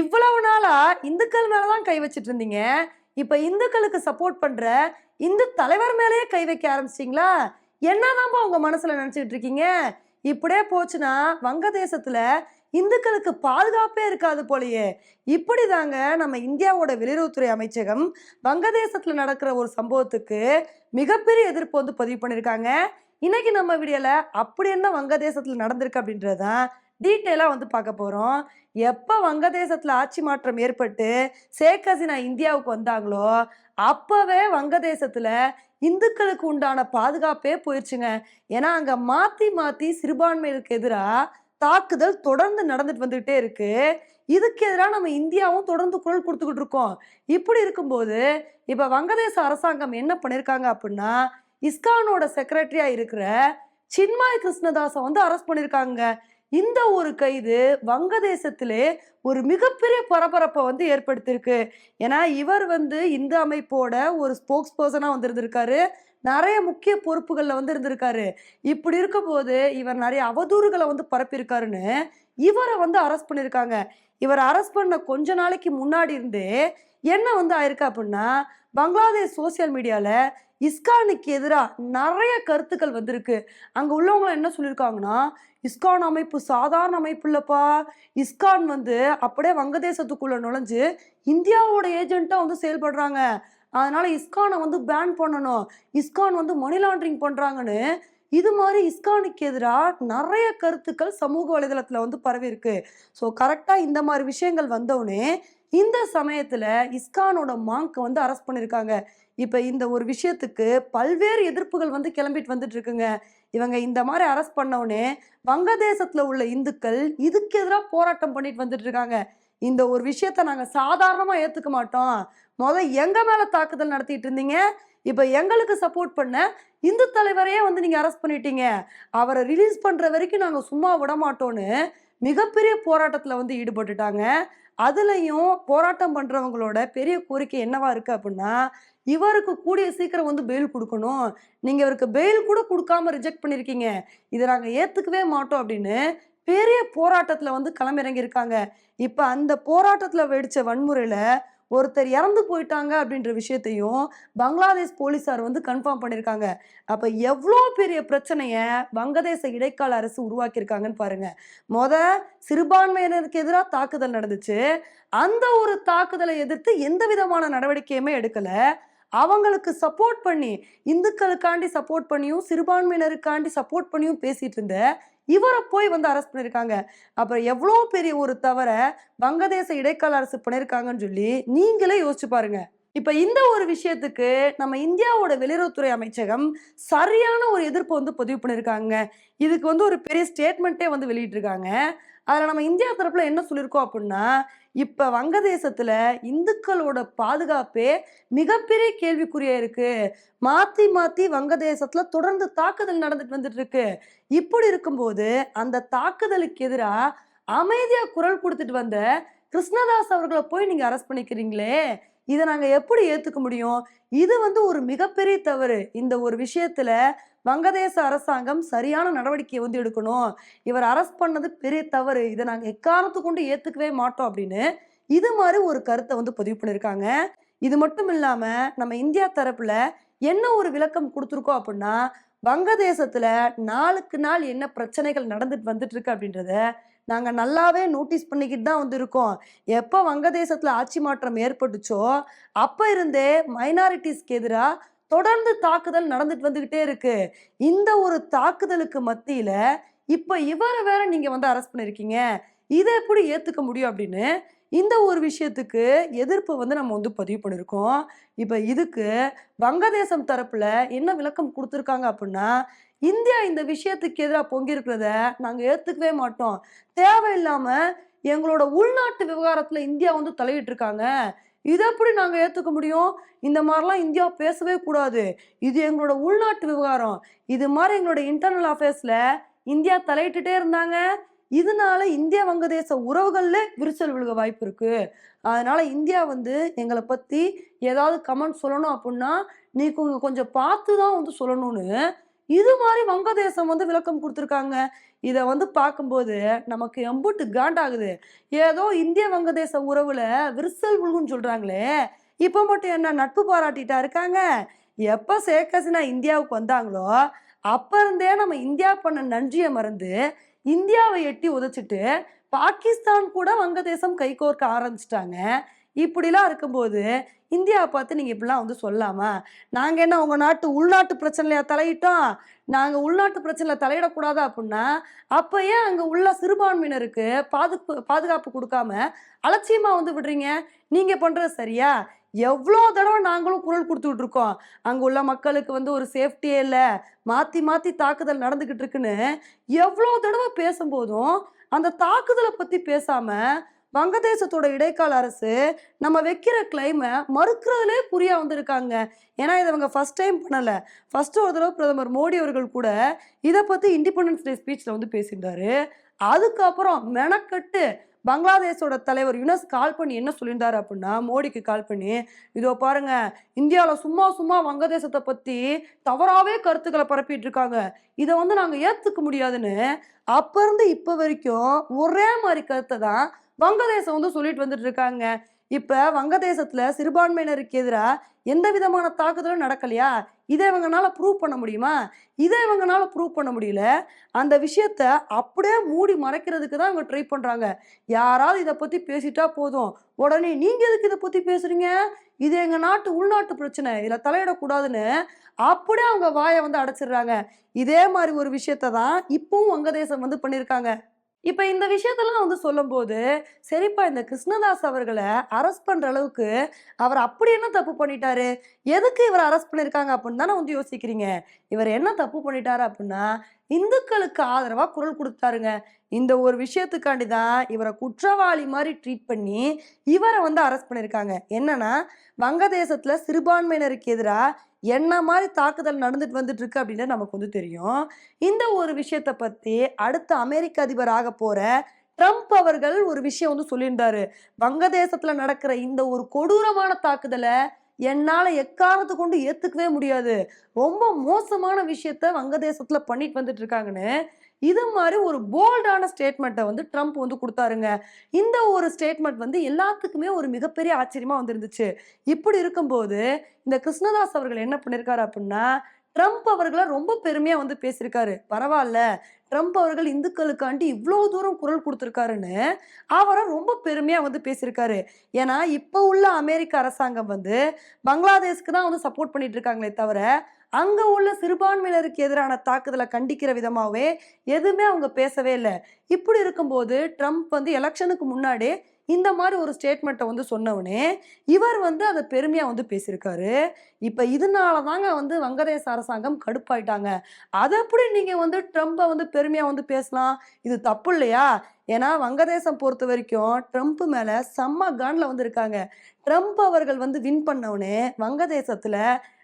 இவ்வளவு நாளா இந்துக்கள் மேலதான் கை வச்சிட்டு இருந்தீங்க. இப்ப இந்துக்களுக்கு சப்போர்ட் பண்ற இந்து தலைவர் மேலேயே கை வைக்க ஆரம்பிச்சிட்டீங்களா? என்னதான்பா உங்க மனசுல நினைச்சுக்கிட்டு இருக்கீங்க? இப்படியே போச்சுன்னா வங்கதேசத்துல இந்துக்களுக்கு பாதுகாப்பே இருக்காது போலயே. இப்படி தாங்க நம்ம இந்தியாவோட வெளியுறவுத்துறை அமைச்சகம் வங்கதேசத்துல நடக்கிற ஒரு சம்பவத்துக்கு மிகப்பெரிய எதிர்ப்பு வந்து பதிவு பண்ணியிருக்காங்க இன்னைக்கு நம்ம வீடியோல அப்படி என்ன வங்கதேசத்துல நடந்திருக்கு அப்படின்றதான் டீட்டெயிலாக வந்து பார்க்க போகிறோம் எப்போ வங்கதேசத்தில் ஆட்சி மாற்றம் ஏற்பட்டு ஷேக் ஹசீனா இந்தியாவுக்கு வந்தாங்களோ அப்போவே வங்கதேசத்தில் இந்துக்களுக்கு உண்டான பாதுகாப்பே போயிடுச்சுங்க ஏன்னா அங்கே மாற்றி மாற்றி சிறுபான்மையினருக்கு எதிராக தாக்குதல் தொடர்ந்து நடந்துட்டு வந்துகிட்டே இருக்கு. இதுக்கு எதிராக நம்ம இந்தியாவும் தொடர்ந்து குரல் கொடுத்துக்கிட்டு இருக்கோம். இப்படி இருக்கும்போது இப்போ வங்கதேச அரசாங்கம் என்ன பண்ணியிருக்காங்க அப்படின்னா இஸ்கானோட செக்ரட்டரியாக இருக்கிற சின்மாய் கிருஷ்ணதாஸை வந்து அரெஸ்ட் பண்ணியிருக்காங்க இந்த ஒரு கைது வங்கதேசத்திலே ஒரு மிகப்பெரிய பரபரப்பை வந்து ஏற்படுத்தியிருக்கு. ஏன்னா இவர் வந்து இந்த அமைப்போட ஒரு ஸ்போக்ஸ் பர்சனாக வந்து இருந்திருக்காரு நிறைய முக்கிய பொறுப்புகளில் வந்து இருந்திருக்காரு. இப்படி இருக்கும்போது இவர் நிறைய அவதூறுகளை வந்து பரப்பியிருக்காருன்னு இவரை வந்து அரெஸ்ட் பண்ணியிருக்காங்க. இவர் அரெஸ்ட் பண்ண கொஞ்ச நாளைக்கு முன்னாடி இருந்தே என்ன வந்து ஆயிருக்கு அப்படின்னா பங்களாதேஷ் சோசியல் மீடியாவில் இஸ்கானுக்கு எதிராக நிறைய கருத்துக்கள் வந்திருக்கு. அங்கே உள்ளவங்க என்ன சொல்லியிருக்காங்கன்னா இஸ்கான் அமைப்பு சாதாரண அமைப்பு இல்லைப்பா இஸ்கான் வந்து அப்படியே வங்கதேசத்துக்குள்ளே நுழைஞ்சு இந்தியாவோட ஏஜென்ட்டாக வந்து செயல்படுறாங்க. அதனால இஸ்கானை வந்து பேன் பண்ணணும். இஸ்கான் வந்து மணி லாண்ட்ரிங் பண்ணுறாங்கன்னு இது மாதிரி இஸ்கானுக்கு எதிராக நிறைய கருத்துக்கள் சமூக வலைதளத்தில் வந்து பரவி இருக்கு ஸோ கரெக்டாக இந்த மாதிரி விஷயங்கள் வந்தவுடனே இந்த சமயத்தில் இஸ்கானோட மாங்க் வந்து அரெஸ்ட் பண்ணியிருக்காங்க இப்போ இந்த ஒரு விஷயத்துக்கு பல்வேறு எதிர்ப்புகள் வந்து கிளம்பிட்டு வந்துட்டு இருக்குங்க. இவங்க இந்த மாதிரி அரெஸ்ட் பண்ணவுடனே வங்கதேசத்தில் உள்ள இந்துக்கள் இதுக்கு எதிராக போராட்டம் பண்ணிட்டு வந்துட்டு இருக்காங்க. இந்த ஒரு விஷயத்த நாங்கள் சாதாரணமாக ஏற்றுக்க மாட்டோம். முதல் எங்கள் மேலே தாக்குதல் நடத்திட்டு இருந்தீங்க? இப்போ எங்களுக்கு சப்போர்ட் பண்ண இந்து தலைவரையே வந்து நீங்கள் அரெஸ்ட் பண்ணிட்டீங்க. அவரை ரிலீஸ் பண்ணுற வரைக்கும் நாங்கள் சும்மா விட மாட்டோன்னு மிகப்பெரிய போராட்டத்தில் வந்து ஈடுபட்டுட்டாங்க. அதுலேயும் போராட்டம் பண்ணுறவங்களோட பெரிய கோரிக்கை என்னவா இருக்குது அப்படின்னா இவருக்கு கூடிய சீக்கிரம் வந்து பெயில் கொடுக்கணும். நீங்கள் இவருக்கு பெயில் கூட கொடுக்காம ரிஜெக்ட் பண்ணியிருக்கீங்க இதை நாங்கள் ஏற்றுக்கவே மாட்டோம் அப்படின்னு பெரிய போராட்டத்தில் வந்து களமிறங்கியிருக்காங்க. இப்போ அந்த போராட்டத்தில் வெடித்த வன்முறையில் ஒருத்தர் இறந்து போயிட்டாங்க அப்படின்ற விஷயத்தையும் பங்களாதேஷ் போலீஸார் வந்து கன்ஃபார்ம் பண்ணியிருக்காங்க. அப்போ எவ்வளோ பெரிய பிரச்சனையை வங்கதேச இடைக்கால அரசு உருவாக்கியிருக்காங்கன்னு பாருங்க. மொத சிறுபான்மையினருக்கு எதிராக தாக்குதல் நடந்துச்சு. அந்த ஒரு தாக்குதலை எதிர்த்து எந்த விதமான நடவடிக்கையுமே எடுக்கலை. அவங்களுக்கு சப்போர்ட் பண்ணி இந்துக்களுக்காண்டி சப்போர்ட் பண்ணியும் சிறுபான்மையினருக்காண்டி சப்போர்ட் பண்ணியும் பேசிட்டு இருந்த இவரை போய் வந்து அரெஸ்ட் பண்ணியிருக்காங்க அப்புறம் எவ்வளோ பெரிய ஒரு தவறை வங்கதேச இடைக்கால அரசு பண்ணியிருக்காங்கன்னு சொல்லி நீங்களே யோசிச்சு பாருங்க. இப்போ இந்த ஒரு விஷயத்துக்கு நம்ம இந்தியாவோட வெளியுறவுத்துறை அமைச்சகம் சரியான ஒரு எதிர்ப்பு வந்து பதிவு பண்ணியிருக்காங்க இதுக்கு வந்து ஒரு பெரிய ஸ்டேட்மெண்ட்டே வந்து வெளியிட்டிருக்காங்க. அதில் நம்ம இந்தியா தரப்பில் என்ன சொல்லியிருக்கோம் அப்படின்னா இப்போ வங்கதேசத்தில் இந்துக்களோட பாதுகாப்பே மிகப்பெரிய கேள்விக்குறியாக இருக்குது மாற்றி மாற்றி வங்கதேசத்தில் தொடர்ந்து தாக்குதல் நடந்துட்டு வந்துட்டு இருக்கு. இப்படி இருக்கும்போது அந்த தாக்குதலுக்கு எதிராக அமைதியாக குரல் கொடுத்துட்டு வந்த கிருஷ்ணதாஸ் அவர்களை போய் நீங்கள் அரெஸ்ட் பண்ணிக்கிறீங்களே. இதை நாங்கள் எப்படி ஏற்றுக்க முடியும்? இது வந்து ஒரு மிகப்பெரிய தவறு. இந்த ஒரு விஷயத்தில் வங்கதேச அரசாங்கம் சரியான நடவடிக்கையை வந்து எடுக்கணும். இவர் அரெஸ்ட் பண்ணது பெரிய தவறு. இதை நாங்கள் எக்காரணத்து கொண்டு மாட்டோம் அப்படின்னு இது மாதிரி ஒரு கருத்தை வந்து பதிவு பண்ணியிருக்காங்க இது மட்டும் இல்லாமல் நம்ம இந்தியா தரப்பில் என்ன ஒரு விளக்கம் கொடுத்துருக்கோம் அப்படின்னா வங்கதேசத்தில் நாளுக்கு நாள் என்ன பிரச்சனைகள் நடந்துட்டு வந்துட்டு இருக்கு அப்படின்றத நாங்கள் நல்லாவே நோட்டீஸ் பண்ணிக்கிட்டு தான் வந்து இருக்கோம். எப்போ வங்கதேசத்தில் ஆட்சி மாற்றம் ஏற்பட்டுச்சோ அப்போ இருந்தே மைனாரிட்டிஸ்க்கு எதிராக தொடர்ந்து தாக்குதல் நடந்துட்டு வந்துகிட்டே இருக்கு. இந்த ஒரு தாக்குதலுக்கு மத்தியில இப்ப இவரை வேற நீங்க வந்து அரெஸ்ட் பண்ணிருக்கீங்க. இதை எப்படி ஏத்துக்க முடியும் அப்படின்னு இந்த ஒரு விஷயத்துக்கு எதிர்ப்பு வந்து நம்ம வந்து பதிவு பண்ணியிருக்கோம் இப்போ இதுக்கு வங்கதேசம் தரப்புல என்ன விளக்கம் கொடுத்துருக்காங்க அப்படின்னா இந்தியா இந்த விஷயத்துக்கு எதிராக பொங்கியிருக்கிறத நாங்கள் ஏற்றுக்கவே மாட்டோம். தேவையில்லாம எங்களோட உள்நாட்டு விவகாரத்தில் இந்தியா வந்து தலையிட்டு இருக்காங்க இதை எப்படி நாங்கள் ஏற்றுக்க முடியும்? இந்த மாதிரிலாம் இந்தியா பேசவே கூடாது. இது எங்களோட உள்நாட்டு விவகாரம். இது மாதிரி எங்களோட இன்டர்னல் அஃபேர்ஸில் இந்தியா தலையிட்டுட்டே இருந்தாங்க. இதனால இந்திய வங்கதேச உறவுகளில் விரிசல் விழுக வாய்ப்பு இருக்கு. அதனால இந்தியா வந்து எங்களை பற்றி ஏதாவது கமெண்ட் சொல்லணும் அப்படின்னா நீ கொஞ்சம் கொஞ்சம் பார்த்து தான் வந்து சொல்லணும்னு இது மாதிரி வங்கதேசம் வந்து விளக்கம் கொடுத்துருக்காங்க. இதை வந்து பார்க்கும்போது நமக்கு எம்புட்டு காண்டாகுது. ஏதோ இந்திய வங்கதேச உறவுல விரிசல் விழுகுன்னு சொல்றாங்களே. இப்போ மட்டும் என்ன நட்பு பாராட்டிட்டா இருக்காங்க? எப்போ ஷேக் ஹசீனா இந்தியாவுக்கு வந்தாங்களோ அப்போ இருந்தே நம்ம இந்தியா பண்ண நன்றியை மறந்து இந்தியாவை எட்டி உதைச்சிட்டு பாகிஸ்தான் கூட வங்கதேசம் கைகோர்க்க ஆரம்பிச்சிட்டாங்க. இப்படிலாம் இருக்கும்போது இந்தியாவை பார்த்து நீங்கள் இப்படிலாம் வந்து சொல்லாமா நாங்கள் என்ன உங்கள் நாட்டு உள்நாட்டு பிரச்சனையில தலையிட்டோம்? நாங்கள் உள்நாட்டு பிரச்சனையில் தலையிடக்கூடாது அப்படின்னா அப்போ ஏன் அங்கே உள்ள சிறுபான்மையினருக்கு பாதுகாப்பு பாதுகாப்பு கொடுக்காம அலட்சியமாக வந்து விடுறீங்க? நீங்கள் பண்ணுறது சரியா? எவ்வளோ தடவை நாங்களும் குரல் கொடுத்துட்டு இருக்கோம் அங்கே உள்ள மக்களுக்கு வந்து ஒரு சேஃப்டியே இல்லை மாற்றி மாற்றி தாக்குதல் நடந்துக்கிட்டு இருக்குன்னு எவ்வளோ தடவை பேசும்போதும் அந்த தாக்குதலை பற்றி பேசாமல் வங்கதேசத்தோட இடைக்கால அரசு நம்ம வைக்கிற கிளைமை மறுக்கிறதுலே புரியா வந்திருக்காங்க. ஏன்னா இதை அவங்க ஃபஸ்ட் டைம் பண்ணலை. ஃபஸ்ட்டு ஒரு தடவை பிரதமர் மோடி அவர்கள் கூட இதை பற்றி இண்டிபெண்டன்ஸ் டே ஸ்பீச்சில் வந்து பேசியிருந்தாரு. அதுக்கப்புறம் மெனக்கட்டு பங்களாதேஷோட தலைவர் யுனஸ் கால் பண்ணி என்ன சொல்லியிருந்தாரு அப்படின்னா மோடிக்கு கால் பண்ணி இதோ பாருங்க இந்தியாவில் சும்மா சும்மா வங்கதேசத்தை பற்றி தவறாகவே கருத்துக்களை பரப்பிட்டு இருக்காங்க. இதை வந்து நாங்கள் ஏற்றுக்க முடியாதுன்னு அப்போ இருந்து இப்போ வரைக்கும் ஒரே மாதிரி கருத்தை தான் வங்கதேசம் வந்து சொல்லிட்டு வந்துட்டு இருக்காங்க. இப்போ வங்கதேசத்தில் சிறுபான்மையினருக்கு எதிராக எந்த விதமான தாக்குதலும் நடக்கலையா? இதை இவங்கனால ப்ரூவ் பண்ண முடியுமா? இதை இவங்கனால ப்ரூவ் பண்ண முடியல. அந்த விஷயத்த அப்படியே மூடி மறைக்கிறதுக்கு தான் இவங்க ட்ரை பண்ணுறாங்க யாராவது இதை பற்றி பேசிட்டா போதும். உடனே நீங்கள் எதுக்கு இதை பற்றி பேசுகிறீங்க இது எங்கள் நாட்டு உள்நாட்டு பிரச்சனை. இதில் தலையிடக்கூடாதுன்னு அப்படியே அவங்க வாயை வந்து அடைச்சிடுறாங்க. இதே மாதிரி ஒரு விஷயத்த தான் இப்பவும் வங்கதேசம் வந்து பண்ணியிருக்காங்க. இப்போ இந்த விஷயத்தெல்லாம் வந்து சொல்லும்போது சரிப்பா இந்த கிருஷ்ணதாஸ் அவர்களை அரெஸ்ட் பண்ணுற அளவுக்கு அவர் அப்படி என்ன தப்பு பண்ணிட்டாரு? எதுக்கு இவர் அரெஸ்ட் பண்ணியிருக்காங்க அப்படின்னு தானே வந்து யோசிக்கிறீங்க? இவர் என்ன தப்பு பண்ணிட்டாரு அப்படின்னா இந்துக்களுக்கு ஆதரவாக குரல் கொடுத்தாருங்க. இந்த ஒரு விஷயத்துக்காண்டி தான் இவரை குற்றவாளி மாதிரி ட்ரீட் பண்ணி இவரை வந்து அரெஸ்ட் பண்ணியிருக்காங்க என்னன்னா வங்கதேசத்தில் சிறுபான்மையினருக்கு எதிராக என்ன மாதிரி தாக்குதல் நடந்துட்டு வந்துட்டு இருக்கு அப்படின்னு நமக்கு வந்து தெரியும். இந்த ஒரு விஷயத்தை பற்றி அடுத்த அமெரிக்க அதிபர் ஆக போற ட்ரம்ப் அவர்கள் ஒரு விஷயம் வந்து சொல்லியிருந்தாரு. வங்கதேசத்துல நடக்கிற இந்த ஒரு கொடூரமான தாக்குதலை என்னால் எக்காரணத்தை கொண்டு ஏற்றுக்கவே முடியாது. ரொம்ப மோசமான விஷயத்த வங்கதேசத்துல பண்ணிட்டு வந்துட்டு இருக்காங்கன்னு இது மாதிரி ஒரு போல்டான ஸ்டேட்மெண்ட்டை வந்து ட்ரம்ப் வந்து கொடுத்தாருங்க. இந்த ஒரு ஸ்டேட்மெண்ட் வந்து எல்லாத்துக்குமே ஒரு மிகப்பெரிய ஆச்சரியமாக வந்துருந்துச்சு. இப்படி இருக்கும்போது இந்த கிருஷ்ணதாஸ் அவர்கள் என்ன பண்ணியிருக்காரு அப்படின்னா ட்ரம்ப் அவர்களை ரொம்ப பெருமையாக வந்து பேசியிருக்காரு பரவாயில்ல ட்ரம்ப் அவர்கள் இந்துக்களுக்காண்டி இவ்வளோ தூரம் குரல் கொடுத்துருக்காருன்னு அவரை ரொம்ப பெருமையாக வந்து பேசியிருக்காரு ஏன்னா இப்போ உள்ள அமெரிக்க அரசாங்கம் வந்து பங்களாதேஷ்க்கு தான் வந்து சப்போர்ட் பண்ணிட்டு இருக்காங்களே தவிர அங்க உள்ள சிறுபான்மையினருக்கு எதிரான தாக்குதலை கண்டிக்கிற விதமாகவே எதுவுமே அவங்க பேசவே இல்லை. இப்படி இருக்கும்போது ட்ரம்ப் வந்து எலெக்ஷனுக்கு முன்னாடி இந்த மாதிரி ஒரு ஸ்டேட்மெண்ட்டை வந்து சொன்னவனே இவர் வந்து அதை பெருமையாக வந்து பேசியிருக்காரு. இப்போ இதனால தாங்க வந்து வங்கதேச அரசாங்கம் கடுப்பாயிட்டாங்க. அதை எப்படி நீங்கள் வந்து ட்ரம்ப்பை வந்து பெருமையாக வந்து பேசலாம்? இது தப்பு இல்லையா? ஏன்னா வங்கதேசம் பொறுத்த வரைக்கும் ட்ரம்ப் மேலே செம்ம கானில் வந்து இருக்காங்க. ட்ரம்ப் அவர்கள் வந்து வின் பண்ணவனே வங்கதேசத்தில்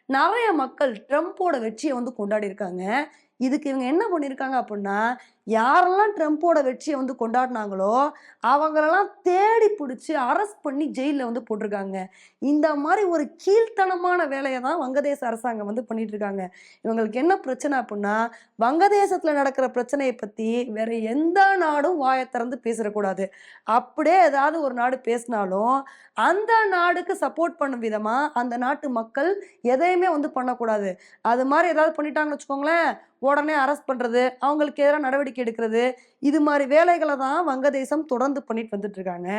நிறைய மக்கள் ட்ரம்ப்போட வெற்றியை வந்து கொண்டாடி இருக்காங்க இதுக்கு இவங்க என்ன பண்ணியிருக்காங்க அப்படின்னா யாரெல்லாம் ட்ரம்ப்போட வெற்றியை வந்து கொண்டாடினாங்களோ அவங்களெல்லாம் தேடி பிடிச்சி அரெஸ்ட் பண்ணி ஜெயிலில் வந்து போட்டிருக்காங்க. இந்த மாதிரி ஒரு கீழ்த்தனமான வேலையை தான் வங்கதேச அரசாங்கம் வந்து பண்ணிட்டு இருக்காங்க. இவங்களுக்கு என்ன பிரச்சனை அப்படின்னா வங்கதேசத்தில் நடக்கிற பிரச்சனையை பற்றி வேற எந்த நாடும் வாயை திறந்து பேசிடக்கூடாது. அப்படியே ஏதாவது ஒரு நாடு பேசினாலும் அந்த நாடுக்கு சப்போர்ட் பண்ணும் விதமாக அந்த நாட்டு மக்கள் எதையுமே வந்து பண்ணக்கூடாது. அது மாதிரி ஏதாவது பண்ணிட்டாங்கன்னு வச்சுக்கோங்களேன் உடனே அரெஸ்ட் பண்ணுறது அவங்களுக்கு எதிராக நடவடிக்கை எடுக்கிறது இது மாதிரி வேலைகளை தான் வங்கதேசம் தொடர்ந்து பண்ணிட்டு வந்துட்டு இருக்காங்க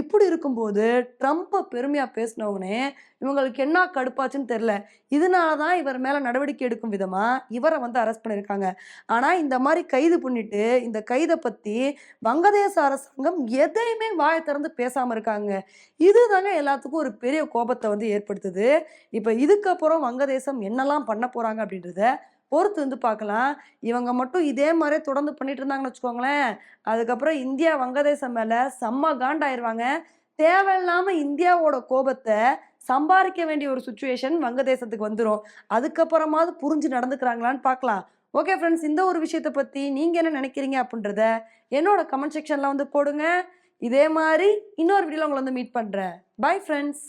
இப்படி இருக்கும்போது ட்ரம்ப்பை பெருமையாக பேசினவனே இவங்களுக்கு என்ன கடுப்பாச்சுன்னு தெரில இதனால தான் இவர் மேலே நடவடிக்கை எடுக்கும் விதமாக இவரை வந்து அரெஸ்ட் பண்ணியிருக்காங்க. ஆனால் இந்த மாதிரி கைது பண்ணிட்டு இந்த கைதை பற்றி வங்கதேச அரசாங்கம் எதையுமே வாயை திறந்து பேசாமல் இருக்காங்க. இதுதாங்க எல்லாத்துக்கும் ஒரு பெரிய கோபத்தை வந்து ஏற்படுத்துது. இப்போ இதுக்கப்புறம் வங்கதேசம் என்னெல்லாம் பண்ண போகிறாங்க அப்படின்றத பொறுத்து வந்து பார்க்கலாம் இவங்க மட்டும் இதே மாதிரி தொடர்ந்து பண்ணிட்டு இருந்தாங்கன்னு வச்சுக்கோங்களேன். அதுக்கப்புறம் இந்தியா வங்கதேசம் மேலே செம்ம காண்டாயிருவாங்க. தேவையில்லாமல் இந்தியாவோட கோபத்தை சம்பாதிக்க வேண்டிய ஒரு சுச்சுவேஷன் வங்கதேசத்துக்கு வந்துடும் அதுக்கப்புறமாவது புரிஞ்சு நடந்துக்கிறாங்களான்னு பார்க்கலாம் ஓகே ஃப்ரெண்ட்ஸ் இந்த ஒரு விஷயத்தை பற்றி நீங்கள் என்ன நினைக்கிறீங்க அப்படின்றத என்னோட கமெண்ட் செக்ஷனில் வந்து போடுங்க. இதே மாதிரி இன்னொரு வீடியோவில் உங்களை வந்து மீட் பண்ணுறேன் பை ஃப்ரெண்ட்ஸ்